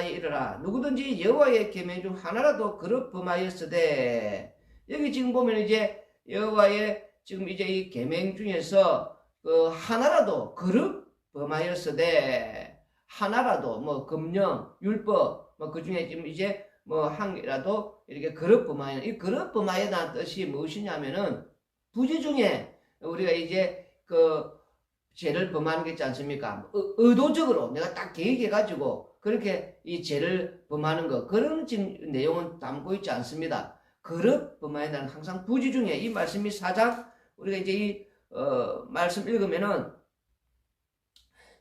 범하여 이르라. 누구든지 여호와의 계명 중 하나라도 그릇 범하였으되 여기 지금 보면 이제 여호와의 지금 이제 이 계명 중에서 그 하나라도 그릇 범하였으되 하나라도 뭐 금령 율법 뭐 그 중에 지금 이제 뭐 한 개라도 이렇게 그릇 범하여 이 그릇 범하여다는 뜻이 무엇이냐면은 부지 중에 우리가 이제 그 죄를 범하는 게 있지 않습니까? 의- 의도적으로 내가 딱 계획해가지고 그렇게 이 죄를 범하는 거 그런 지금 내용은 담고 있지 않습니다. 그릇 범하여다는 항상 부지 중에 이 말씀이 사장 우리가 이제 이 어, 말씀 읽으면은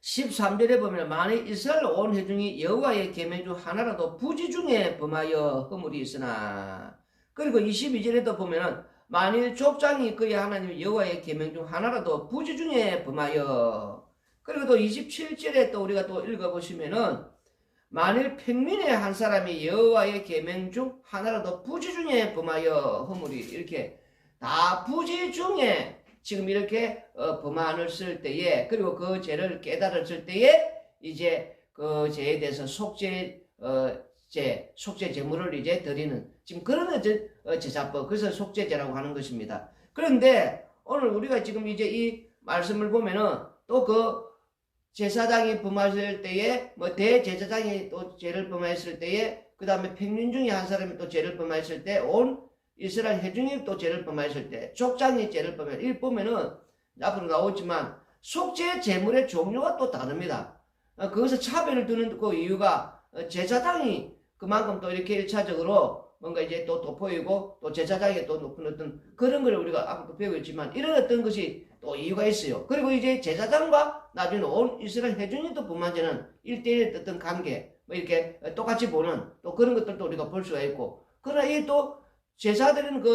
13절에 보면 만일 이스라엘 온 회중이 여호와의 계명 중 하나라도 부지 중에 범하여 허물이 있으나 그리고 22절에도 보면은 만일 족장이 그의 하나님 여호와의 계명 중 하나라도 부지 중에 범하여. 그리고 또 27절에 또 우리가 또 읽어보시면은 만일 평민의 한 사람이 여호와의 계명 중 하나라도 부지 중에 범하여 허물이 이렇게 다 부지 중에 지금 이렇게 어, 범한을 쓸 때에 그리고 그 죄를 깨달았을 때에 이제 그 죄에 대해서 속죄 어, 제 속죄 제물을 이제 드리는 지금 그런 제, 어, 제사법 그래서 속죄제라고 하는 것입니다. 그런데 오늘 우리가 지금 이제 이 말씀을 보면은 또 그 제사장이 범하실 때에 뭐 대제사장이 또 죄를 범하였을 때에 그 다음에 평민 중에 한 사람이 또 죄를 범하였을 때 온 이스라엘 회중이 또 죄를 범하였을 때 족장이 죄를 범하였을 때이 보면은 앞으로 나오지만 속죄 제물의 종류가 또 다릅니다. 어, 거기서 차별을 두는 그 이유가 어, 제사장이 그만큼 또 이렇게 일차적으로 뭔가 이제 또 돋보이고 또 제사장이 또 높은 어떤 그런 걸 우리가 앞으로 배우겠지만 이런 어떤 것이 또 이유가 있어요. 그리고 이제 제사장과 나중에 온 이스라엘 회중이 또 분만되는 일대일의 어떤 관계 뭐 이렇게 똑같이 보는 또 그런 것들도 우리가 볼 수가 있고 그러나 이 또 제사드리는 그